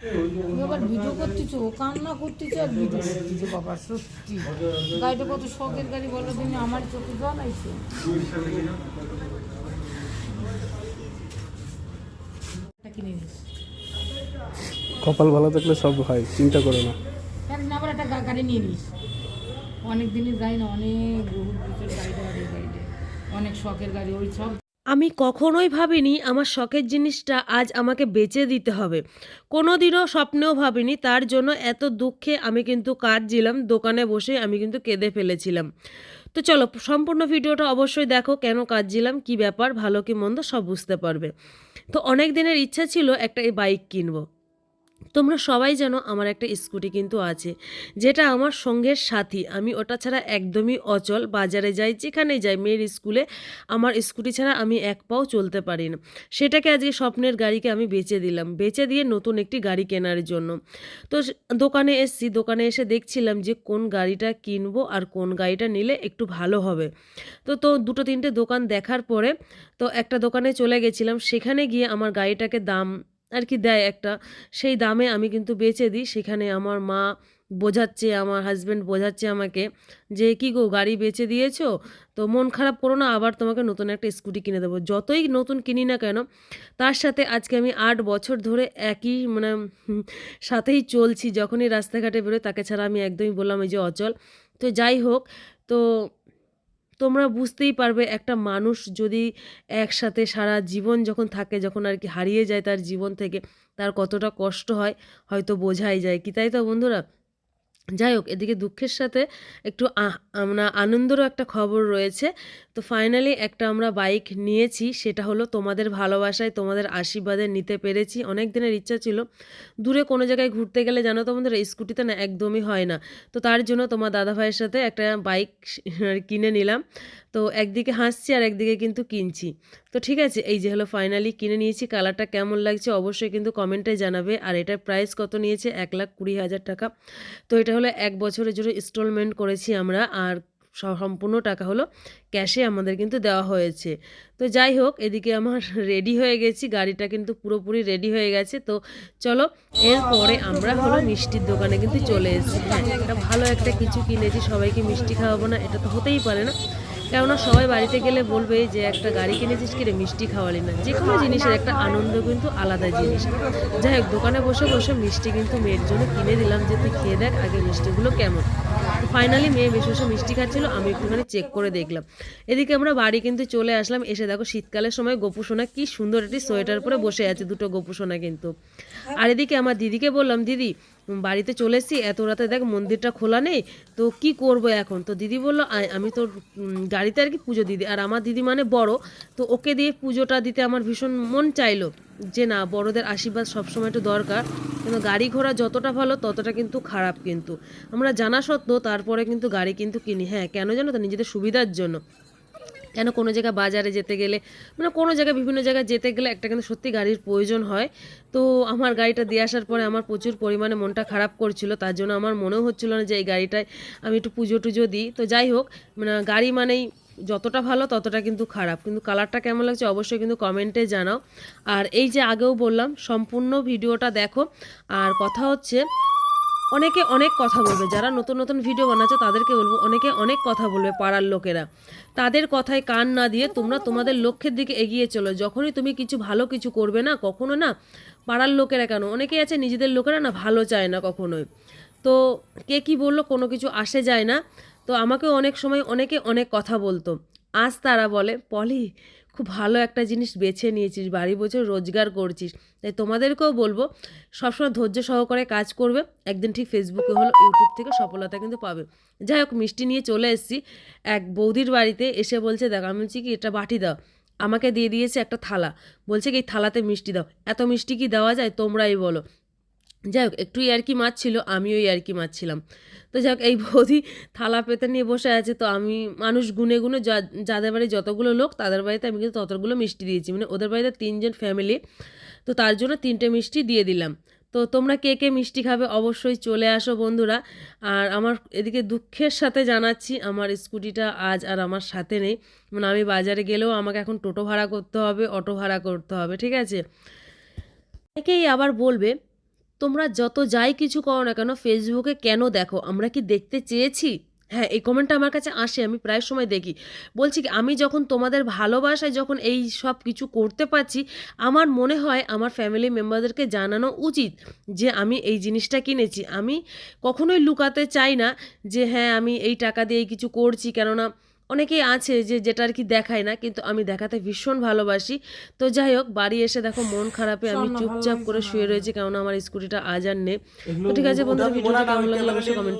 তুমি ভিডিও করতেছো ও কান্না করতেছে আর ভিডিও করতেছে বাবা সত্যি। গাড়িটা কত শখের গাড়ি বলো দিনে আমার চোখে জল আইছে। কিনে নিস। কপাল ভালো থাকলে সব হয় চিন্তা করো না। আবার একটা গাড়ি নিয়ে নিস। অনেক দিনের গাড়ি না অনেক বহু বছর গাড়িটা গাড়ি গাড়িটা অনেক শখের গাড়ি ওই সব আমি কখনোই ভাবিনি আমার শখের জিনিসটা আজ আমাকে বেচে দিতে হবে। কোনো দিনও স্বপ্নেও ভাবিনি, তার জন্য এত দুঃখে আমি কিন্তু কাঁদছিলাম, দোকানে বসে আমি কিন্তু কেঁদে ফেলেছিলাম। তো চলো, সম্পূর্ণ ভিডিওটা অবশ্যই দেখো, কেন কাঁদছিলাম, কি ব্যাপার, ভালো কি মন্দ সব বুঝতে পারবে। তো অনেক দিনের ইচ্ছা ছিল একটা এই বাইক কিনবো। তোমরা সবাই জানো আমার একটা স্কুটি কিন্তু আছে, যেটা আমার সঙ্গের সাথী। আমি ওটা ছাড়া একদমই অচল, বাজারে যাই যেখানে যাই, মেয়ের স্কুলে আমার স্কুটি ছাড়া আমি এক পাও চলতে পারি না। সেটাকে আজকে স্বপ্নের গাড়িকে আমি বেচে দিলাম। বেচে দিয়ে নতুন একটি গাড়ি কেনার জন্য। তো দোকানে এসছি, দোকানে এসে দেখছিলাম যে কোন গাড়িটা কিনবো আর কোন গাড়িটা নিলে একটু ভালো হবে। তো তো দুটো তিনটে দোকান দেখার পরে তো একটা দোকানে চলে গেছিলাম। সেখানে গিয়ে আমার গাড়িটাকে দাম আর কি দেয় একটা। সেই দামে আমি কিন্তু বেচে দিই। সেখানে আমার মা বোঝাচ্ছে, আমার হাজব্যান্ড বোঝাচ্ছে আমাকে যে, কি গো, গাড়ি বেচে দিয়েছ? তো মন খারাপ করো না, আবার তোমাকে নতুন একটা স্কুটি কিনে দেবো। যতই নতুন কিনি না কেন, তার সাথে আজকে আমি আট বছর ধরে একই মানে সাথেই চলছি। যখনই রাস্তাঘাটে বেরোয় তাকে ছাড়া আমি একদমই বললাম, এই যে অচল। তো যাই হোক, তো তোমরা বুঝতেই পারবে একটা মানুষ যদি একসাথে সারা জীবন যখন থাকে, যখন আর কি হারিয়ে যায় তার জীবন থেকে, তার কতটা কষ্ট হয়, হয়তো বোঝাই যায় কি, তাই তো বন্ধুরা? যাই হোক, এদিকে দুঃখের সাথে একটু আমরা আনন্দেরও একটা খবর রয়েছে। তো ফাইনালি একটা আমরা বাইক নিয়েছি, সেটা হলো তোমাদের ভালোবাসায় তোমাদের আশীর্বাদে নিতে পেরেছি। অনেক দিনের ইচ্ছা ছিল, দূরে কোনো জায়গায় ঘুরতে গেলে জানো তো বন্ধুরা স্কুটিতে না একদমই হয় না। তো তার জন্য তোমার দাদা ভাইয়ের সাথে একটা বাইক কিনে নিলাম। তো একদিকে হাসছি আর একদিকে কিন্তু কিনছি। তো ঠিক আছে, এই যে হলো ফাইনালি কিনে নিয়েছি কালারটা কেমন লাগছে অবশ্যই কিন্তু কমেন্টে জানাবে। আর এটার প্রাইস কত নিয়েছে? এক লাখ কুড়ি হাজার টাকা। তো এটা হলো এক বছরের জন্য ইনস্টলমেন্ট করেছি আমরা। আর সম্পূর্ণ টাকা হলো ক্যাশে আমাদের কিন্তু দেওয়া হয়েছে। তো যাই হোক, এদিকে আমার রেডি হয়ে গেছি, গাড়িটা কিন্তু পুরোপুরি রেডি হয়ে গেছে। তো চলো, এরপরে আমরা হলো মিষ্টির দোকানে কিন্তু চলে এসেছি। হ্যাঁ একটা ভালো একটা কিছু কিনেছি, সবাইকে মিষ্টি খাওয়াবো না, এটা তো হতেই পারে না। কেননা সবাই বাড়িতে গেলে বলবে যে একটা গাড়ি কিনেছিস কিরে মিষ্টি খাওয়ালি না। যে কোনো জিনিসের একটা আনন্দ কিন্তু আলাদা জিনিস। যাই হোক, দোকানে বসে বসে মিষ্টি কিন্তু মেয়ের জন্য কিনে দিলাম যে তুই খেয়ে দেখ আগে মিষ্টিগুলো কেমন। ফাইনালি মেয়ে বেশি বসে মিষ্টি খাচ্ছিল, আমি একটুখানি চেক করে দেখলাম। এদিকে আমরা বাড়ি কিন্তু চলে আসলাম, এসে দেখো শীতকালের সময় গোপু সোনা কি সুন্দর একটি সোয়েটার পরে বসে আছে দুটো গোপু সোনা কিন্তু। আর এদিকে আমার দিদিকে বললাম, দিদি বাড়িতে চলে এসেছি এত রাতে দেখ মন্দিরটা খোলা নেই তো কি করব এখন? তো দিদি বলল "আয়, আমি তোর গাড়িতে আর কি পুজো দিদি আর আমার দিদি মানে বড় তো ওকে দিয়ে পুজোটা দিতে আমার ভীষণ মন চাইলো যে না বড়দের আশীর্বাদ সবসময় একটু দরকার। কিন্তু গাড়ি ঘোড়া যতটা ভালো ততটা কিন্তু খারাপ কিন্তু। আমরা জানা সত্ত্বেও তারপরে কিন্তু গাড়ি কিন্তু কিনি। হ্যাঁ কেন জানো তো? নিজেদের সুবিধার জন্য। কেন কোনো জায়গায় বাজারে যেতে গেলে মানে কোনো জায়গায়, বিভিন্ন জায়গায় যেতে গেলে একটা কিন্তু সত্যি গাড়ির প্রয়োজন হয়। তো আমার গাড়িটা দিয়ে আসার পরে আমার প্রচুর পরিমাণে মনটা খারাপ করছিল, তার জন্য আমার মনেও হচ্ছিল না যে এই গাড়িটায় আমি একটু পুজো টুজো দিই। তো যাই হোক মানে গাড়ি মানেই যতটা ভালো ততটা কিন্তু খারাপ। কিন্তু কালারটা কেমন লাগছে অবশ্যই কিন্তু কমেন্টে জানাও। আর এই যে আগেও বললাম, সম্পূর্ণ ভিডিওটা দেখো। আর কথা হচ্ছে অনেকে অনেক কথা বলবে, যারা নতুন নতুন ভিডিও বানাচ্ছে তাদেরকে বলব, অনেকে অনেক কথা বলবে পাড়ার লোকেরা। তাদের কথায় কান না দিয়ে তোমরা তোমাদের লক্ষ্যের দিকে এগিয়ে চলো। যখনই তুমি কিছু ভালো কিছু করবে না, কখনো না পাড়ার লোকেরা কেন? অনেকেই আছে নিজেদের লোকেরা না ভালো চায় না কখনোই। তো কে কি বলল কোনো কিছু আসে যায় না। তো আমাকেও অনেক সময় অনেকে অনেক কথা বলতো। আজ তারা বলে, পলি খুব ভালো একটা জিনিস বেছে নিয়েছিস, বাড়ি বসে রোজগার করছিস। তাই তোমাদেরকেও বলব, সবসময় ধৈর্য সহকারে কাজ করবে। একদিন ঠিক ফেসবুকে হলো ইউটিউব থেকে সফলতা কিন্তু পাবে। যাই হোক, মিষ্টি নিয়ে চলে এসেছি। এক বৌদির বাড়িতে এসে বলছে, দেখ, আমি বলছি কি, এটা বাটি দাও। আমাকে দিয়ে দিয়েছে একটা থালা। বলছে কি থালাতে মিষ্টি দাও। এত মিষ্টি কি দেওয়া যায়, তোমরাই বলো। যাই হোক একটু ইয়ার্কি মাছ ছিল আমিও ইয়ার্কি মাছ ছিলাম। তো যাই হোক, এই বৌদি থালা পেতে নিয়ে বসে আছে, তো আমি মানুষ গুনে গুনে যাদের বাড়ি যতগুলো লোক, তাদের বাড়িতে আমি কিন্তু ততগুলো মিষ্টি দিয়েছি। মানে ওদের বাড়িতে তিনজন ফ্যামিলি তো তার জন্য তিনটে মিষ্টি দিয়ে দিলাম। তো তোমরা কে কে মিষ্টি খাবে অবশ্যই চলে আসো বন্ধুরা। আর আমার এদিকে দুঃখের সাথে জানাচ্ছি, আমার স্কুটিটা আজ আর আমার সাথে নেই। মানে আমি বাজারে গেলেও আমাকে এখন টোটো ভাড়া করতে হবে, অটো ভাড়া করতে হবে, ঠিক আছে? অনেকেই আবার বলবে তোমরা যত যাই কিছু করো না কেন ফেসবুকে কেন দেখো? আমরা কি দেখতে চেয়েছি? হ্যাঁ এই কমেন্টটা আমার কাছে আসে, আমি প্রায় সময় দেখি। বলছি কি, আমি যখন তোমাদের ভালোবাসায় যখন এই সব কিছু করতে পারছি, আমার মনে হয় আমার ফ্যামিলি মেম্বারদেরকে জানানো উচিত যে আমি এই জিনিসটা কিনেছি। আমি কখনোই লুকাতে চাই না যে হ্যাঁ আমি এই টাকা দিয়ে কিছু করছি। কেননা অনেকেই আছে যে যেটা আর কি দেখায় না কিন্তু আমি দেখাতে ভীষণ ভালোবাসি। তো যাই হোক বাড়ি এসে দেখো মন খারাপে আমি চুপচাপ করে শুয়ে। রয়েছি কেননা আমার স্কুটিটা আজ আর নেই। তো ঠিক আছে বন্ধুরা ভিডিওটা কেমন লাগল অবশ্যই কমেন্টে